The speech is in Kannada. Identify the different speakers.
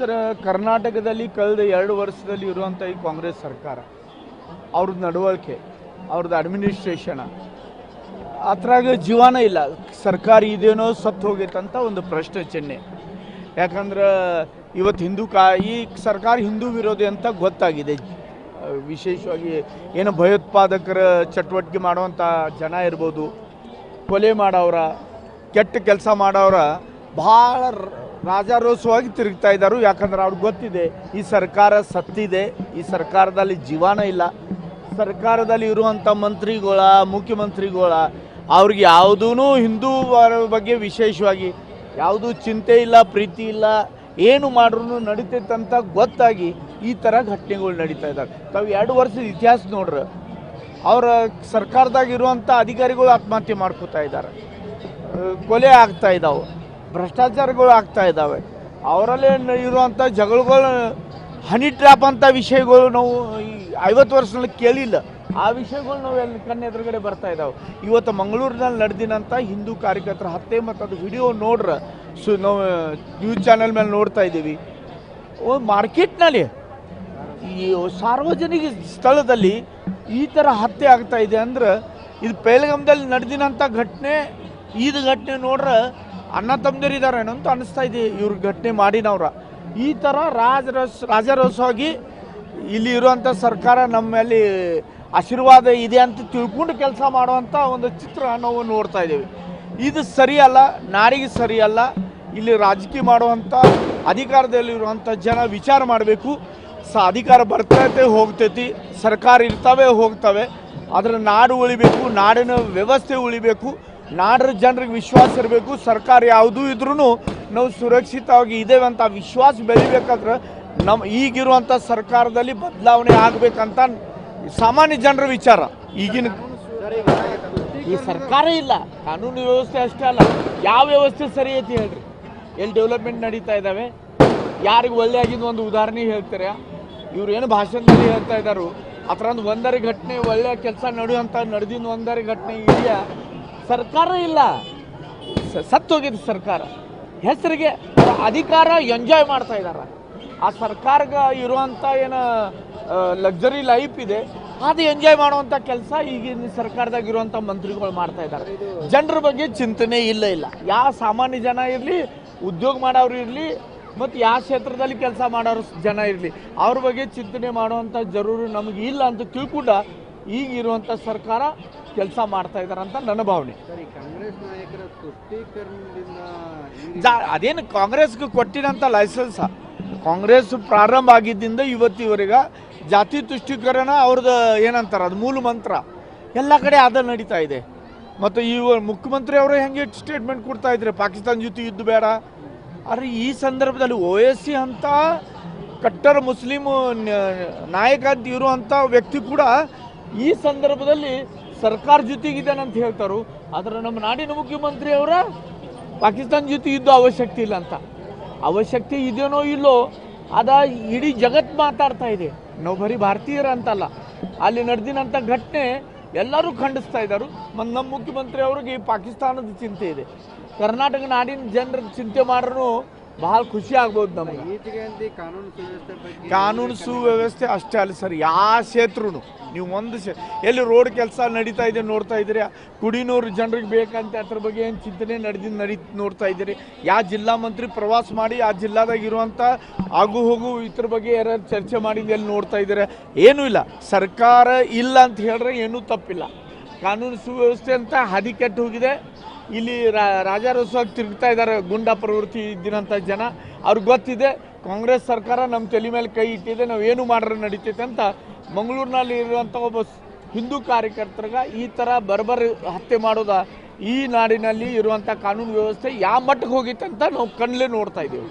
Speaker 1: ಸರ್, ಕರ್ನಾಟಕದಲ್ಲಿ ಕಳೆದ ಎರಡು ವರ್ಷದಲ್ಲಿ ಇರುವಂಥ ಈ ಕಾಂಗ್ರೆಸ್ ಸರ್ಕಾರ, ಅವ್ರದ್ದು ನಡವಳಿಕೆ, ಅವ್ರದ್ದು ಅಡ್ಮಿನಿಸ್ಟ್ರೇಷನ್ ಅದ್ರಾಗ ಜೀವನ ಇಲ್ಲ. ಸರ್ಕಾರ ಇದೇನೋ ಸತ್ತು ಹೋಗೈತಂತ ಒಂದು ಪ್ರಶ್ನೆ ಚಿಹ್ನೆ. ಯಾಕಂದ್ರೆ ಇವತ್ತು ಹಿಂದೂ ಕಾ, ಈ ಸರ್ಕಾರ ಹಿಂದೂ ವಿರೋಧಿ ಅಂತ ಗೊತ್ತಾಗಿದೆ. ವಿಶೇಷವಾಗಿ ಏನು ಭಯೋತ್ಪಾದಕರ ಚಟುವಟಿಕೆ ಮಾಡುವಂಥ ಜನ ಇರ್ಬೋದು, ಕೊಲೆ ಮಾಡೋರ ಕೆಟ್ಟ ಕೆಲಸ ಮಾಡೋರ ಭಾಳ ರಾಜಾರೋಸವಾಗಿ ತಿರುಗ್ತಾ ಇದ್ದಾರೆ ಯಾಕಂದ್ರೆ ಅವ್ರಿಗೆ ಗೊತ್ತಿದೆ, ಈ ಸರ್ಕಾರ ಸತ್ತಿದೆ, ಈ ಸರ್ಕಾರದಲ್ಲಿ ಜೀವನ ಇಲ್ಲ. ಸರ್ಕಾರದಲ್ಲಿ ಇರುವಂಥ ಮಂತ್ರಿಗಳ, ಮುಖ್ಯಮಂತ್ರಿಗಳ, ಅವ್ರಿಗೆ ಯಾವುದೂ ಹಿಂದೂ ಬಗ್ಗೆ ವಿಶೇಷವಾಗಿ ಯಾವುದೂ ಚಿಂತೆ ಇಲ್ಲ, ಪ್ರೀತಿ ಇಲ್ಲ, ಏನು ಮಾಡ್ರೂ ನಡೀತೈತಂತ ಗೊತ್ತಾಗಿ ಈ ಥರ ಘಟನೆಗಳು ನಡೀತಾ ಇದ್ದಾವೆ ತಾವು ಎರಡು ವರ್ಷದ ಇತಿಹಾಸ ನೋಡ್ರಿ, ಅವರ ಸರ್ಕಾರದಾಗಿರುವಂಥ ಅಧಿಕಾರಿಗಳು ಆತ್ಮಹತ್ಯೆ ಮಾಡ್ಕೋತಾ ಇದ್ದಾರೆ ಕೊಲೆ ಆಗ್ತಾ ಇದ್ದಾವೆ ಭ್ರಷ್ಟಾಚಾರಗಳು ಆಗ್ತಾ ಇದ್ದಾವೆ. ಅವರಲ್ಲಿ ಇರುವಂಥ ಜಗಳಗಳು, ಹನಿ ಟ್ರ್ಯಾಪ್ ಅಂತ ವಿಷಯಗಳು ನಾವು ಐವತ್ತು ವರ್ಷದಲ್ಲಿ ಕೇಳಿಲ್ಲ. ಆ ವಿಷಯಗಳು ನಾವು ಎಲ್ಲಿ ಕಣ್ಣು ಎದುರುಗಡೆ ಬರ್ತಾ ಇದ್ದಾವೆ. ಇವತ್ತು ಮಂಗಳೂರಿನಲ್ಲಿ ನಡೆದಿನಂಥ ಹಿಂದೂ ಕಾರ್ಯಕರ್ತರ ಹತ್ಯೆ ಮತ್ತು ಅದು ವಿಡಿಯೋ ನೋಡ್ರೆ, ಸು ನಾವು ನ್ಯೂಸ್ ಚಾನೆಲ್ ಮೇಲೆ ನೋಡ್ತಾ ಇದ್ದೀವಿ. ಮಾರ್ಕೆಟ್ನಲ್ಲಿ ಈ ಸಾರ್ವಜನಿಕ ಸ್ಥಳದಲ್ಲಿ ಈ ಥರ ಹತ್ಯೆ ಆಗ್ತಾ ಇದೆ ಅಂದ್ರೆ, ಇದು ಪೇಲ್ಗಮ್ದಲ್ಲಿ ನಡೆದಿನಂಥ ಘಟನೆ, ಈದ್ ಘಟನೆ ನೋಡ್ರೆ ಅಣ್ಣ ತಮ್ಮದಿರಿದಾರೇನೋ ಅಂತ ಅನಿಸ್ತಾ ಇದೆ ಇವ್ರ ಘಟನೆ ಮಾಡಿನವ್ರ. ಈ ಥರ ರಾಜರಸ್ ರಾಜರೋಸವಾಗಿ ಇಲ್ಲಿ ಇರುವಂಥ ಸರ್ಕಾರ ನಮ್ಮಲ್ಲಿ ಆಶೀರ್ವಾದ ಇದೆ ಅಂತ ತಿಳ್ಕೊಂಡು ಕೆಲಸ ಮಾಡುವಂಥ ಒಂದು ಚಿತ್ರ ನಾವು ನೋಡ್ತಾ ಇದ್ದೀವಿ. ಇದು ಸರಿಯಲ್ಲ, ನಾಡಿಗೆ ಸರಿಯಲ್ಲ, ಇಲ್ಲಿ ರಾಜಕೀಯ ಮಾಡುವಂಥ ಅಧಿಕಾರದಲ್ಲಿರುವಂಥ ಜನ ವಿಚಾರ ಮಾಡಬೇಕು. ಸ ಅಧಿಕಾರ ಬರ್ತೈತೆ, ಹೋಗ್ತೈತಿ, ಸರ್ಕಾರ ಇರ್ತವೆ, ಹೋಗ್ತವೆ. ಅದರ ನಾಡು ಉಳಿಬೇಕು, ನಾಡಿನ ವ್ಯವಸ್ಥೆ ಉಳಿಬೇಕು. ನಾಡಿನ ಜನರಿಗೆ ವಿಶ್ವಾಸ ಇರಬೇಕು, ಸರ್ಕಾರ ಯಾವುದೂ ಇದ್ರೂ ನಾವು ಸುರಕ್ಷಿತವಾಗಿ ಇದ್ದೇವೆ ಅಂತ ವಿಶ್ವಾಸ ಬೆಳಿಬೇಕಾದ್ರೆ ನಮ್ಮ ಈಗಿರುವಂಥ ಸರ್ಕಾರದಲ್ಲಿ ಬದಲಾವಣೆ ಆಗಬೇಕಂತ ಸಾಮಾನ್ಯ ಜನರ ವಿಚಾರ. ಈಗಿನ ಈ ಸರ್ಕಾರ ಇಲ್ಲ, ಕಾನೂನು ವ್ಯವಸ್ಥೆ ಅಷ್ಟೇ ಅಲ್ಲ, ಯಾವ ವ್ಯವಸ್ಥೆ ಸರಿ ಐತಿ ಹೇಳ್ರಿ? ಎಲ್ಲಿ ಡೆವಲಪ್ಮೆಂಟ್ ನಡೀತಾ ಇದ್ದಾವೆ ಯಾರಿಗೆ ಒಳ್ಳೆ ಆಗಿದ್ದು ಒಂದು ಉದಾಹರಣೆ ಹೇಳ್ತಾರೆ? ಇವ್ರು ಏನು ಭಾಷಣದಲ್ಲಿ ಹೇಳ್ತಾ ಇದ್ದಾರು ಆ ಥರ ಒಂದು ಒಂದರ ಘಟನೆ ಒಳ್ಳೆಯ ಕೆಲಸ ನಡೆಯುವಂಥ ನಡೆದಿದ್ದು ಒಂದರ ಘಟನೆ ಇದೆಯಾ? ಸರ್ಕಾರ ಇಲ್ಲ. ಸತ್ತು ಸತ್ತೋಗಿದೆ ಸರ್ಕಾರ. ಹೆಸರಿಗೆ ಅಧಿಕಾರ ಎಂಜಾಯ್ ಮಾಡ್ತಾ ಇದ್ದಾರೆ ಆ ಸರ್ಕಾರಗ ಇರುವಂಥ ಏನು ಲಕ್ಸರಿ ಲೈಫ್ ಇದೆ. ಅದು ಎಂಜಾಯ್ ಮಾಡುವಂಥ ಕೆಲಸ ಈಗಿನ ಸರ್ಕಾರದಾಗ ಇರುವಂಥ ಮಂತ್ರಿಗಳು ಮಾಡ್ತಾ ಇದ್ದಾರೆ ಜನರ ಬಗ್ಗೆ ಚಿಂತನೆ ಇಲ್ಲ ಇಲ್ಲ. ಯಾವ ಸಾಮಾನ್ಯ ಜನ ಇರಲಿ, ಉದ್ಯೋಗ ಮಾಡೋರು ಇರಲಿ, ಮತ್ತು ಯಾವ ಕ್ಷೇತ್ರದಲ್ಲಿ ಕೆಲಸ ಮಾಡೋರು ಜನ ಇರಲಿ, ಅವ್ರ ಬಗ್ಗೆ ಚಿಂತನೆ ಮಾಡುವಂಥ ಜರೂರು ನಮಗೆ ಇಲ್ಲ ಅಂತ ತಿಳ್ಕೊಂಡ ಈಗ ಇರುವಂಥ ಸರ್ಕಾರ ಕೆಲಸ ಮಾಡ್ತಾ ಇದ್ದಾರೆ ಅಂತ ನನ್ನ ಭಾವನೆ.
Speaker 2: ಈ
Speaker 1: ಜಾ ಅದೇನು ಕಾಂಗ್ರೆಸ್ಗೆ ಕೊಟ್ಟಿದಂಥ ಲೈಸೆನ್ಸ ಕಾಂಗ್ರೆಸ್ ಪ್ರಾರಂಭ ಆಗಿದ್ದಿಂದ ಇವತ್ತಿವರೆಗೆ ಜಾತಿ ತುಷ್ಟೀಕರಣ ಅವ್ರದ್ದು ಏನಂತಾರೆ ಅದು ಮೂಲ ಮಂತ್ರ. ಎಲ್ಲ ಕಡೆ ಅದ ನಡೀತಾ ಇದೆ. ಮತ್ತು ಇವ ಮುಖ್ಯಮಂತ್ರಿ ಅವರು ಹೆಂಗೆ ಸ್ಟೇಟ್ಮೆಂಟ್ ಕೊಡ್ತಾ ಇದ್ರೆ ಪಾಕಿಸ್ತಾನ ಜೊತೆ ಯುದ್ಧ ಬೇಡ. ಆದರೆ ಈ ಸಂದರ್ಭದಲ್ಲಿ ಓ ಎಸ್ ಸಿ ಅಂತ ಕಟ್ಟರ್ ಮುಸ್ಲಿಮ್ ನಾಯಕ ಅಂತ ಇರುವಂಥ ವ್ಯಕ್ತಿ ಕೂಡ ಈ ಸಂದರ್ಭದಲ್ಲಿ ಸರ್ಕಾರ ಜೊತೆಗಿದ್ದಾನೆ ಅಂತ ಹೇಳ್ತಾರು, ಆದರೆ ನಮ್ಮ ನಾಡಿನ ಮುಖ್ಯಮಂತ್ರಿ ಅವರ ಪಾಕಿಸ್ತಾನ ಜೊತೆ ಯುದ್ಧ ಅವಶ್ಯಕತೆ ಇಲ್ಲ ಅಂತ. ಅವಶ್ಯಕತೆ ಇದೆಯೋ ಇಲ್ಲೋ ಅದ ಇಡೀ ಜಗತ್ತು ಮಾತಾಡ್ತಾ ಇದೆ. ನಾವು ಬರೀ ಭಾರತೀಯರ ಅಂತಲ್ಲ, ಅಲ್ಲಿ ನಡೆದಿನಂಥ ಘಟನೆ ಎಲ್ಲರೂ ಖಂಡಿಸ್ತಾ ಇದ್ದಾರೆ ಮತ್ತು ನಮ್ಮ ಮುಖ್ಯಮಂತ್ರಿ ಅವ್ರಿಗೆ ಪಾಕಿಸ್ತಾನದ ಚಿಂತೆ ಇದೆ. ಕರ್ನಾಟಕ ನಾಡಿನ ಜನರ ಚಿಂತೆ ಮಾಡ್ರೂ ಭಾಳ ಖುಷಿ ಆಗ್ಬೋದು ನಮಗೆ.
Speaker 2: ಕಾನೂನು ಸುವ್ಯವಸ್ಥೆ ಬಗ್ಗೆ
Speaker 1: ಕಾನೂನು ಸುವ್ಯವಸ್ಥೆ ಅಷ್ಟೇ ಅಲ್ಲ ಸರ್ ಯಾವ ಕ್ಷೇತ್ರನು ನೀವು ಒಂದು ಎಲ್ಲಿ ರೋಡ್ ಕೆಲಸ ನಡೀತಾ ಇದೆ ನೋಡ್ತಾ ಇದ್ದೀರಿ? ಕುಡಿನೂರು ಜನರಿಗೆ ಬೇಕಂತ ಅದ್ರ ಬಗ್ಗೆ ಏನು ಚಿಂತನೆ ನಡೆದಿ ನಡೀ ನೋಡ್ತಾ ಇದ್ದೀರಿ? ಯಾವ ಜಿಲ್ಲಾ ಮಂತ್ರಿ ಪ್ರವಾಸ ಮಾಡಿ ಆ ಜಿಲ್ಲಾದಾಗ ಇರುವಂಥ ಆಗು ಹೋಗು ಇದ್ರ ಬಗ್ಗೆ ಯಾರು ಚರ್ಚೆ ಮಾಡಿದ್ದು ಎಲ್ಲಿ ನೋಡ್ತಾ ಇದ್ದೀರಾ? ಏನೂ ಇಲ್ಲ. ಸರ್ಕಾರ ಇಲ್ಲ ಅಂತ ಹೇಳಿದ್ರೆ ಏನೂ ತಪ್ಪಿಲ್ಲ. ಕಾನೂನು ಸುವ್ಯವಸ್ಥೆ ಅಂತ ಹಾದಿ ಕೆಟ್ಟು ಹೋಗಿದೆ. ಇಲ್ಲಿ ರಾ- ರಾಜಾರೋತ್ಸವಕ್ಕೆ ತಿರುಗ್ತಾ ಇದ್ದಾರೆ ಗುಂಡಾ ಪ್ರವೃತ್ತಿ ಇದ್ದಿರೋಂಥ ಜನ. ಅವ್ರಿಗೆ ಗೊತ್ತಿದೆ, ಕಾಂಗ್ರೆಸ್ ಸರ್ಕಾರ ನಮ್ಮ ತಲೆ ಮೇಲೆ ಕೈ ಇಟ್ಟಿದೆ, ನಾವು ಏನು ಮಾಡ್ರೆ ನಡೀತೈತೆ ಅಂತ ಮಂಗಳೂರಿನಲ್ಲಿ ಇರುವಂಥ ಒಬ್ಬ ಹಿಂದೂ ಕಾರ್ಯಕರ್ತರಿಗೆ ಈ ಥರ ಬರ್ಬರ್ ಹತ್ಯೆ ಮಾಡೋದ ಈ ನಾಡಿನಲ್ಲಿ ಇರುವಂಥ ಕಾನೂನು ವ್ಯವಸ್ಥೆ ಯಾವ ಮಟ್ಟಕ್ಕೆ ಹೋಗಿತ್ತಂತ ನಾವು ಕಣ್ಣಲ್ಲೇ ನೋಡ್ತಾ ಇದ್ದೀವಿ.